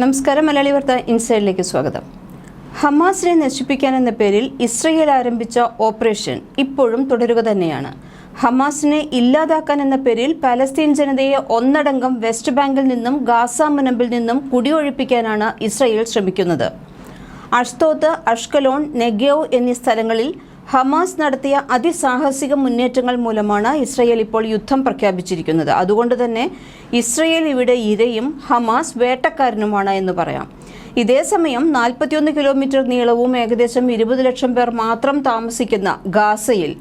നമസ്കാരം മലയാളി വാർത്ത ഇൻസൈഡിലേക്ക് സ്വാഗതം. ഹമാസിനെ നശിപ്പിക്കാൻ എന്ന പേരിൽ ഇസ്രയേൽ ആരംഭിച്ച ഓപ്പറേഷൻ ഇപ്പോഴും തുടരുക തന്നെയാണ്. ഹമാസിനെ ഇല്ലാതാക്കാൻ എന്ന പേരിൽ പാലസ്തീൻ ജനതയെ ഒന്നടങ്കം വെസ്റ്റ് ബാങ്കിൽ നിന്നും ഗാസ മുനമ്പിൽ നിന്നും കുടിയൊഴിപ്പിക്കാനാണ് ഇസ്രയേൽ ശ്രമിക്കുന്നത്. അഷ്തോത്ത് അഷ്കലോൺ നെഗേവ് എന്നീ സ്ഥലങ്ങളിൽ ഹമാസ് നടത്തിയ അതിസാഹസിക മുന്നേറ്റങ്ങൾ മൂലമാണ് ഇസ്രയേൽ ഇപ്പോൾ യുദ്ധം പ്രഖ്യാപിച്ചിരിക്കുന്നത്. അതുകൊണ്ട് തന്നെ ഇസ്രയേൽ ഇവിടെ ഇരയും ഹമാസ് വേട്ടക്കാരനുമാണ് എന്ന് പറയാം. ഇതേസമയം നാൽപ്പത്തിയൊന്ന് കിലോമീറ്റർ നീളവും ഏകദേശം ഇരുപത് ലക്ഷം പേർ മാത്രം താമസിക്കുന്ന ഗാസയിൽ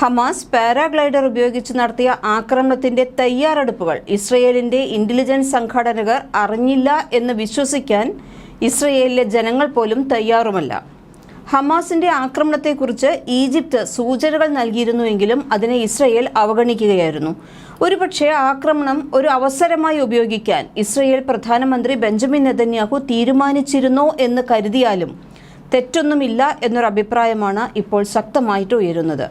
ഹമാസ് പാരാഗ്ലൈഡർ ഉപയോഗിച്ച് നടത്തിയ ആക്രമണത്തിന്റെ തയ്യാറെടുപ്പുകൾ ഇസ്രയേലിന്റെ ഇന്റലിജൻസ് സംഘടനകർ അറിഞ്ഞില്ല എന്ന് വിശ്വസിക്കാൻ ഇസ്രയേലിലെ ജനങ്ങൾ പോലും തയ്യാറുമല്ല. ഹമാസിന്റെ ആക്രമണത്തെക്കുറിച്ച് ഈജിപ്ത് സൂചനകൾ നൽകിയിരുന്നുവെങ്കിലും അതിനെ ഇസ്രയേൽ അവഗണിക്കുകയായിരുന്നു. ഒരുപക്ഷെ ആക്രമണം ഒരു അവസരമായി ഉപയോഗിക്കാൻ ഇസ്രയേൽ പ്രധാനമന്ത്രി ബെഞ്ചമിൻ നെതന്യാഹു തീരുമാനിച്ചിരുന്നോ എന്ന് കരുതിയാലും തെറ്റൊന്നുമില്ല എന്നൊരു അഭിപ്രായമാണ് ഇപ്പോൾ ശക്തമായിട്ട് ഉയരുന്നത്.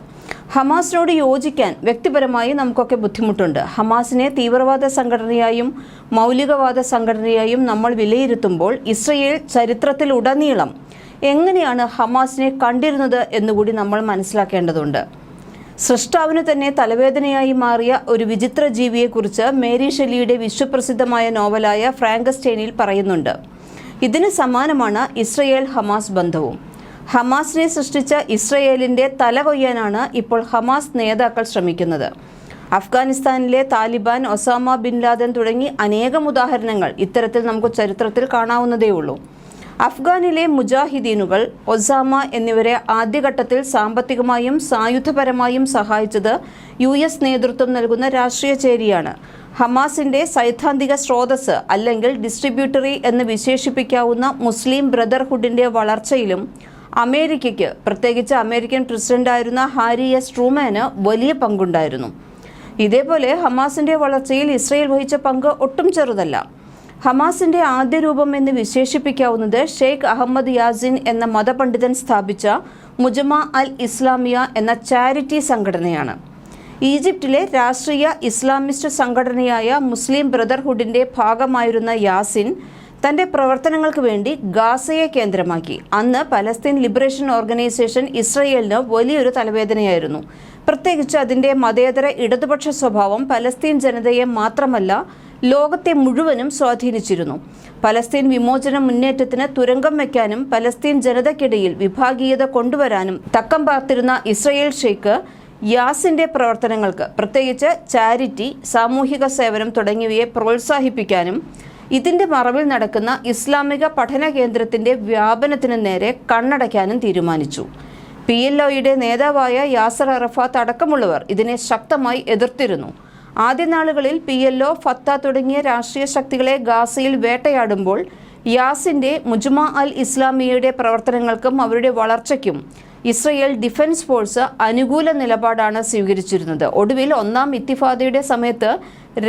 ഹമാസിനോട് യോജിക്കാൻ വ്യക്തിപരമായി നമുക്കൊക്കെ ബുദ്ധിമുട്ടുണ്ട്. ഹമാസിനെ തീവ്രവാദ സംഘടനയായും മൗലികവാദ സംഘടനയായും നമ്മൾ വിലയിരുത്തുമ്പോൾ ഇസ്രയേൽ ചരിത്രത്തിലുടനീളം എങ്ങനെയാണ് ഹമാസിനെ കണ്ടിരുന്നത് എന്നുകൂടി നമ്മൾ മനസ്സിലാക്കേണ്ടതുണ്ട്. സൃഷ്ടാവിന് തന്നെ തലവേദനയായി മാറിയ ഒരു വിചിത്ര ജീവിയെക്കുറിച്ച് മേരി ഷെല്ലിയുടെ വിശ്വപ്രസിദ്ധമായ നോവലായ ഫ്രാങ്കസ്റ്റൈനിൽ പറയുന്നുണ്ട്. ഇതിന് സമാനമാണ് ഇസ്രയേൽ ഹമാസ് ബന്ധവും. ഹമാസിനെ സൃഷ്ടിച്ച ഇസ്രയേലിന്റെ തല കൊയ്യാനാണ് ഇപ്പോൾ ഹമാസ് നേതാക്കൾ ശ്രമിക്കുന്നത്. അഫ്ഗാനിസ്ഥാനിലെ താലിബാൻ ഒസാമ ബിൻ ലാദൻ തുടങ്ങി അനേകം ഉദാഹരണങ്ങൾ ഇത്തരത്തിൽ നമുക്ക് ചരിത്രത്തിൽ കാണാവുന്നതേയുള്ളൂ. അഫ്ഗാനിലെ മുജാഹിദീനുകൾ ഒസാമ എന്നിവരെ ആദ്യഘട്ടത്തിൽ സാമ്പത്തികമായും സായുധപരമായും സഹായിച്ചത് യു എസ് നേതൃത്വം നൽകുന്ന രാഷ്ട്രീയ ചേരിയാണ്. ഹമാസിന്റെ സൈദ്ധാന്തിക സ്രോതസ് അല്ലെങ്കിൽ ഡിസ്ട്രിബ്യൂട്ടറി എന്ന് വിശേഷിപ്പിക്കാവുന്ന മുസ്ലിം ബ്രദർഹുഡിന്റെ വളർച്ചയിലും അമേരിക്കയ്ക്ക് പ്രത്യേകിച്ച് അമേരിക്കൻ പ്രസിഡന്റായിരുന്ന ഹാരി എസ് ട്രൂമാന് വലിയ പങ്കുണ്ടായിരുന്നു. ഇതേപോലെ ഹമാസിന്റെ വളർച്ചയിൽ ഇസ്രയേൽ വഹിച്ച പങ്ക് ഒട്ടും ചെറുതല്ല. ഹമാസിന്റെ ആദ്യ രൂപം എന്ന് വിശേഷിപ്പിക്കാവുന്നത് ഷെയ്ഖ് അഹമ്മദ് യാസിൻ എന്ന മതപണ്ഡിതൻ സ്ഥാപിച്ച മുജമ അൽ ഇസ്ലാമിയ എന്ന ചാരിറ്റി സംഘടനയാണ്. ഈജിപ്തിലെ രാഷ്ട്രീയ ഇസ്ലാമിസ്റ്റ് സംഘടനയായ മുസ്ലിം ബ്രദർഹുഡിന്റെ ഭാഗമായിരുന്ന യാസിൻ തന്റെ പ്രവർത്തനങ്ങൾക്ക് വേണ്ടി ഗാസയെ കേന്ദ്രമാക്കി. അന്ന് പലസ്തീൻ ലിബറേഷൻ ഓർഗനൈസേഷൻ ഇസ്രയേലിന് വലിയൊരു തലവേദനയായിരുന്നു. പ്രത്യേകിച്ച് അതിന്റെ മതേതര ഇടതുപക്ഷ സ്വഭാവം പലസ്തീൻ ജനതയെ മാത്രമല്ല ലോകത്തെ മുഴുവനും സ്വാധീനിച്ചിരുന്നു. പലസ്തീൻ വിമോചന മുന്നേറ്റത്തിന് തുരങ്കം വയ്ക്കാനും പലസ്തീൻ ജനതയ്ക്കിടയിൽ വിഭാഗീയത കൊണ്ടുവരാനും തക്കം പാർത്തിരുന്ന ഇസ്രയേൽ ഷെയ്ഖ് യാസിന്റെ പ്രവർത്തനങ്ങൾക്ക് പ്രത്യേകിച്ച് ചാരിറ്റി സാമൂഹിക സേവനം തുടങ്ങിയവയെ പ്രോത്സാഹിപ്പിക്കാനും ഇതിന്റെ മറവിൽ നടക്കുന്ന ഇസ്ലാമിക പഠന കേന്ദ്രത്തിന്റെ വ്യാപനത്തിന് നേരെ കണ്ണടയ്ക്കാനും തീരുമാനിച്ചു. പി എൽ ഒയുടെ നേതാവായ യാസർ അറഫാത്ത് അടക്കമുള്ളവർ ഇതിനെ ശക്തമായി എതിർത്തിരുന്നു. ആദ്യ നാളുകളിൽ പി എൽ ഒ ഫത്ത തുടങ്ങിയ രാഷ്ട്രീയ ശക്തികളെ ഗാസയിൽ വേട്ടയാടുമ്പോൾ യാസിന്റെ മുജുമ അൽ ഇസ്ലാമിയയുടെ പ്രവർത്തനങ്ങൾക്കും അവരുടെ വളർച്ചയ്ക്കും ഇസ്രയേൽ ഡിഫൻസ് ഫോഴ്സ് അനുകൂല നിലപാടാണ് സ്വീകരിച്ചിരുന്നത്. ഒടുവിൽ ഒന്നാം ഇത്തിഫാദയുടെ സമയത്ത്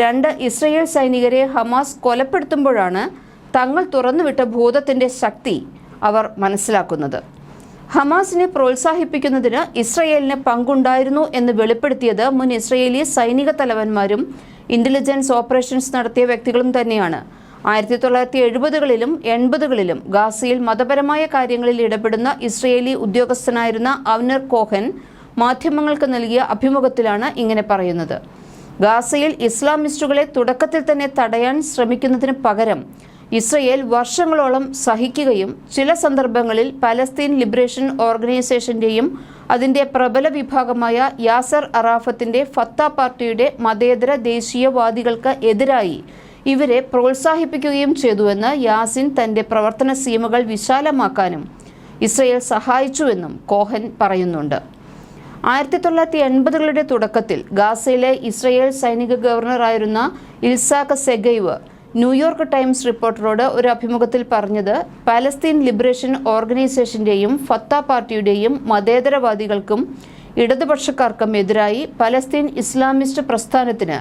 രണ്ട് ഇസ്രയേൽ സൈനികരെ ഹമാസ് കൊലപ്പെടുത്തുമ്പോഴാണ് തങ്ങൾ തുറന്നുവിട്ട ഭൂതത്തിന്റെ ശക്തി അവർ മനസ്സിലാക്കുന്നത്. ഹമാസിനെ പ്രോത്സാഹിപ്പിക്കുന്നതിന് ഇസ്രയേലിന് പങ്കുണ്ടായിരുന്നു എന്ന് വെളിപ്പെടുത്തിയത് മുൻ ഇസ്രയേലി സൈനിക തലവന്മാരും ഇന്റലിജൻസ് ഓപ്പറേഷൻസ് നടത്തിയ വ്യക്തികളും തന്നെയാണ്. ആയിരത്തി തൊള്ളായിരത്തി എഴുപതുകളിലും എൺപതുകളിലും ഗാസയിൽ മതപരമായ കാര്യങ്ങളിൽ ഇടപെടുന്ന ഇസ്രയേലി ഉദ്യോഗസ്ഥനായിരുന്ന അവനർ കോഹൻ മാധ്യമങ്ങൾക്ക് നൽകിയ അഭിമുഖത്തിലാണ് ഇങ്ങനെ പറയുന്നത്. ഗാസയിൽ ഇസ്ലാമിസ്റ്റുകളെ തുടക്കത്തിൽ തന്നെ തടയാൻ ശ്രമിക്കുന്നതിന് പകരം ഇസ്രയേൽ വർഷങ്ങളോളം സഹിക്കുകയും ചില സന്ദർഭങ്ങളിൽ പലസ്തീൻ ലിബറേഷൻ ഓർഗനൈസേഷന്റെയും അതിന്റെ പ്രബല വിഭാഗമായ യാസർ അറാഫത്തിന്റെ ഫത്ത പാർട്ടിയുടെ മതേതര ദേശീയവാദികൾക്ക് എതിരായി ഇവരെ പ്രോത്സാഹിപ്പിക്കുകയും ചെയ്തുവെന്ന് യാസിൻ തന്റെ പ്രവർത്തന സീമകൾ വിശാലമാക്കാനും ഇസ്രയേൽ സഹായിച്ചുവെന്നും കോഹൻ പറയുന്നുണ്ട്. ആയിരത്തി തൊള്ളായിരത്തി എൺപതുകളുടെ തുടക്കത്തിൽ ഗാസയിലെ ഇസ്രയേൽ സൈനിക ഗവർണറായിരുന്ന ഇൽസാഖ് സെഗൈവ് ന്യൂയോർക്ക് ടൈംസ് റിപ്പോർട്ടറോട് ഒരു അഭിമുഖത്തിൽ പറഞ്ഞത് പാലസ്തീൻ ലിബറേഷൻ ഓർഗനൈസേഷന്റെയും ഫത്ത പാർട്ടിയുടെയും മതേതരവാദികൾക്കും ഇടതുപക്ഷക്കാർക്കും എതിരായി പലസ്തീൻ ഇസ്ലാമിസ്റ്റ് പ്രസ്ഥാനത്തിന്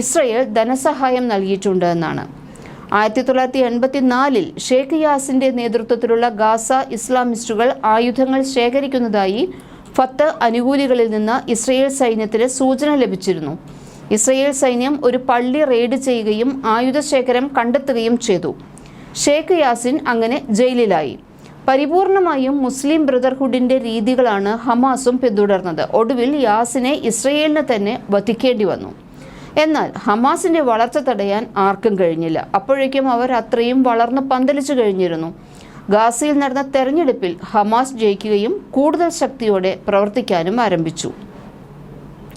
ഇസ്രയേൽ ധനസഹായം നൽകിയിട്ടുണ്ട് എന്നാണ്. ആയിരത്തി തൊള്ളായിരത്തി എൺപത്തിനാലിൽ ഷേഖ് യാസിന്റെ നേതൃത്വത്തിലുള്ള ഗാസ ഇസ്ലാമിസ്റ്റുകൾ ആയുധങ്ങൾ ശേഖരിക്കുന്നതായി ഫത്ത് അനുകൂലികളിൽ നിന്ന് ഇസ്രയേൽ സൈന്യത്തിന് സൂചന ലഭിച്ചിരുന്നു. ഇസ്രയേൽ സൈന്യം ഒരു പള്ളി റെയ്ഡ് ചെയ്യുകയും ആയുധശേഖരം കണ്ടെത്തുകയും ചെയ്തു. ഷേഖ് യാസിൻ അങ്ങനെ ജയിലിലായി. പരിപൂർണമായും മുസ്ലിം ബ്രദർഹുഡിന്റെ രീതികളാണ് ഹമാസും പിന്തുടർന്നത്. ഒടുവിൽ യാസിനെ ഇസ്രയേലിന് തന്നെ വധിക്കേണ്ടി വന്നു. എന്നാൽ ഹമാസിന്റെ വളർച്ച തടയാൻ ആർക്കും കഴിഞ്ഞില്ല. അപ്പോഴേക്കും അവർ അത്രയും വളർന്ന് പന്തലിച്ചു കഴിഞ്ഞിരുന്നു. ഗാസയിൽ നടന്ന തെരഞ്ഞെടുപ്പിൽ ഹമാസ് ജയിക്കുകയും കൂടുതൽ ശക്തിയോടെ പ്രവർത്തിക്കാനും ആരംഭിച്ചു.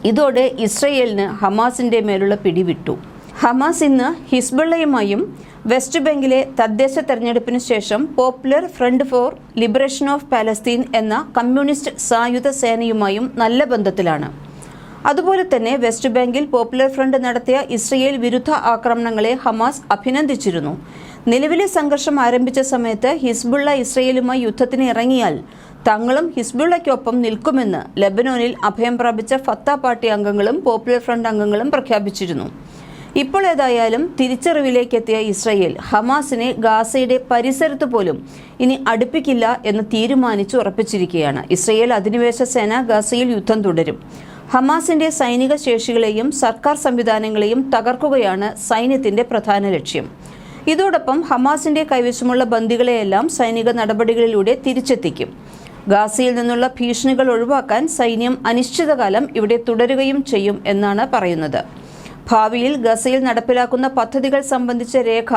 ഇതോടെ ഇസ്രയേലിന് ഹമാസിന്റെ മേലുള്ള പിടിവിട്ടു. ഹമാസ് ഇന്ന് ഹിസ്ബുള്ളയുമായും വെസ്റ്റ് ബംഗിലെ തദ്ദേശ തെരഞ്ഞെടുപ്പിന് ശേഷം popular front for liberation of Palestine എന്ന കമ്മ്യൂണിസ്റ്റ് സായുധ സേനയുമായും നല്ല ബന്ധത്തിലാണ്. അതുപോലെ തന്നെ വെസ്റ്റ് ബാങ്കിൽ പോപ്പുലർ ഫ്രണ്ട് നടത്തിയ ഇസ്രയേൽ വിരുദ്ധ ആക്രമണങ്ങളെ ഹമാസ് അഭിനന്ദിച്ചിരുന്നു. നിലവിലെ സംഘർഷം ആരംഭിച്ച സമയത്ത് ഹിസ്ബുള്ള ഇസ്രയേലുമായി യുദ്ധത്തിന് ഇറങ്ങിയാൽ തങ്ങളും ഹിസ്ബുള്ളയ്ക്കൊപ്പം നിൽക്കുമെന്ന് ലബനോനിൽ അഭയം പ്രാപിച്ച ഫത്ത പാർട്ടി അംഗങ്ങളും പോപ്പുലർ ഫ്രണ്ട് അംഗങ്ങളും പ്രഖ്യാപിച്ചിരുന്നു. ഇപ്പോൾ ഏതായാലും തിരിച്ചറിവിലേക്കെത്തിയ ഇസ്രയേൽ ഹമാസിനെ ഗാസയുടെ പരിസരത്ത് പോലും ഇനി അടുപ്പിക്കില്ല എന്ന് തീരുമാനിച്ചു ഉറപ്പിച്ചിരിക്കുകയാണ്. ഇസ്രയേൽ അധിനിവേശ സേന ഗാസയിൽ യുദ്ധം തുടരും. ഹമാസിന്റെ സൈനിക ശേഷികളെയും സർക്കാർ സംവിധാനങ്ങളെയും തകർക്കുകയാണ് സൈന്യത്തിന്റെ പ്രധാന ലക്ഷ്യം. ഇതോടൊപ്പം ഹമാസിന്റെ കൈവശമുള്ള ബന്ദികളെയെല്ലാം സൈനിക നടപടികളിലൂടെ തിരിച്ചെത്തിക്കും. ഗാസയിൽ നിന്നുള്ള ഭീഷണികൾ ഒഴിവാക്കാൻ സൈന്യം അനിശ്ചിതകാലം ഇവിടെ തുടരുകയും ചെയ്യും എന്നാണ് പറയുന്നത്. ഭാവിയിൽ ഗസയിൽ നടപ്പിലാക്കുന്ന പദ്ധതികൾ സംബന്ധിച്ച രേഖ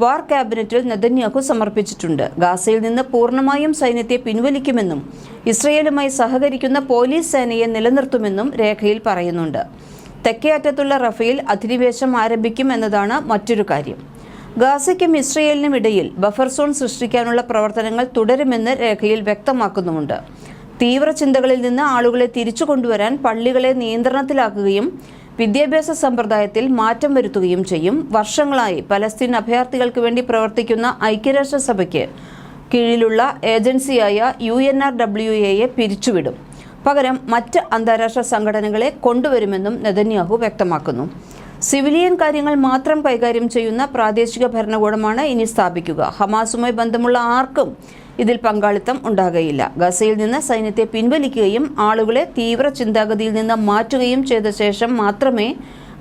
വാർ ക്യാബിനറ്റിൽ നെതന്യാഹു സമർപ്പിച്ചിട്ടുണ്ട്. ഗാസയിൽ നിന്ന് പൂർണമായും സൈന്യത്തെ പിൻവലിക്കുമെന്നും ഇസ്രയേലുമായി സഹകരിക്കുന്ന പോലീസ് സേനയെ നിലനിർത്തുമെന്നും രേഖയിൽ പറയുന്നുണ്ട്. തെക്കേ അറ്റത്തുള്ള റഫേൽ അധിനിവേശം ആരംഭിക്കും എന്നതാണ് മറ്റൊരു കാര്യം. ഗാസയ്ക്കും ഇസ്രയേലിനും ഇടയിൽ ബഫർ സോൺ സൃഷ്ടിക്കാനുള്ള പ്രവർത്തനങ്ങൾ തുടരുമെന്ന് രേഖയിൽ വ്യക്തമാക്കുന്നുമുണ്ട്. തീവ്ര ചിന്തകളിൽ നിന്ന് ആളുകളെ തിരിച്ചു കൊണ്ടുവരാൻ പള്ളികളെ നിയന്ത്രണത്തിലാക്കുകയും വിദ്യാഭ്യാസ സമ്പ്രദായത്തിൽ മാറ്റം വരുത്തുകയും ചെയ്യും. വർഷങ്ങളായി പലസ്തീൻ അഭയാർത്ഥികൾക്ക് വേണ്ടി പ്രവർത്തിക്കുന്ന ഐക്യരാഷ്ട്രസഭയ്ക്ക് കീഴിലുള്ള ഏജൻസിയായ യു എൻ ആർ ഡബ്ല്യു എയെ പിരിച്ചുവിടും. പകരം മറ്റ് അന്താരാഷ്ട്ര സംഘടനകളെ കൊണ്ടുവരുമെന്നും നെതന്യാഹു വ്യക്തമാക്കുന്നു. സിവിലിയൻ കാര്യങ്ങൾ മാത്രം കൈകാര്യം ചെയ്യുന്ന പ്രാദേശിക ഭരണകൂടമാണ് ഇനി സ്ഥാപിക്കുക. ഹമാസുമായി ബന്ധമുള്ള ആർക്കും ഇതിൽ പങ്കാളിത്തം ഉണ്ടാകുകയില്ല ഗസയിൽ നിന്ന് സൈന്യത്തെ പിൻവലിക്കുകയും ആളുകളെ തീവ്ര ചിന്താഗതിയിൽ നിന്ന് മാറ്റുകയും ചെയ്ത ശേഷം മാത്രമേ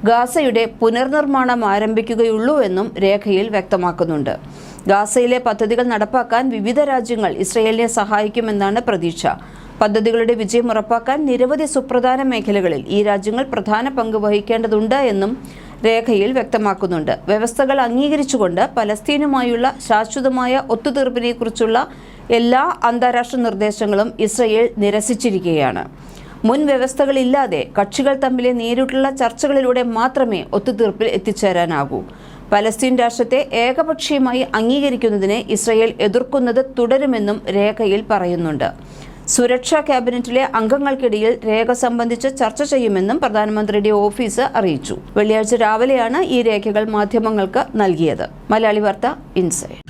ഗാസയുടെ പുനർനിർമ്മാണം ആരംഭിക്കുകയുള്ളൂ എന്നും രേഖയിൽ വ്യക്തമാക്കുന്നുണ്ട്. ഗാസയിലെ പദ്ധതികൾ നടപ്പാക്കാൻ വിവിധ രാജ്യങ്ങൾ ഇസ്രയേലിനെ സഹായിക്കുമെന്നാണ് പ്രതീക്ഷ. പദ്ധതികളുടെ വിജയം ഉറപ്പാക്കാൻ നിരവധി സുപ്രധാന മേഖലകളിൽ ഈ രാജ്യങ്ങൾ പ്രധാന പങ്ക് വഹിക്കേണ്ടതുണ്ട് എന്നും രേഖയിൽ വ്യക്തമാക്കുന്നുണ്ട്. വ്യവസ്ഥകൾ അംഗീകരിച്ചുകൊണ്ട് പലസ്തീനുമായുള്ള ശാശ്വതമായ ഒത്തുതീർപ്പിനെക്കുറിച്ചുള്ള എല്ലാ അന്താരാഷ്ട്ര നിർദ്ദേശങ്ങളും ഇസ്രയേൽ നിരസിച്ചിരിക്കുകയാണ്. മുൻ വ്യവസ്ഥകളില്ലാതെ കക്ഷികൾ തമ്മിലെ നേരിട്ടുള്ള ചർച്ചകളിലൂടെ മാത്രമേ ഒത്തുതീർപ്പിൽ എത്തിച്ചേരാനാകൂ. പലസ്തീൻ രാഷ്ട്രത്തെ ഏകപക്ഷീയമായി അംഗീകരിക്കുന്നതിനെ ഇസ്രയേൽ എതിർക്കുന്നത് തുടരുമെന്നും രേഖയിൽ പറയുന്നുണ്ട്. സുരക്ഷാ ക്യാബിനറ്റിലെ അംഗങ്ങൾക്കിടയിൽ രേഖ സംബന്ധിച്ച് ചർച്ച ചെയ്യുമെന്നും പ്രധാനമന്ത്രിയുടെ ഓഫീസ് അറിയിച്ചു. വെള്ളിയാഴ്ച രാവിലെയാണ് ഈ രേഖകൾ മാധ്യമങ്ങൾക്ക് നൽകിയത്. മലയാളി വാർത്ത ഇൻസൈഡ്.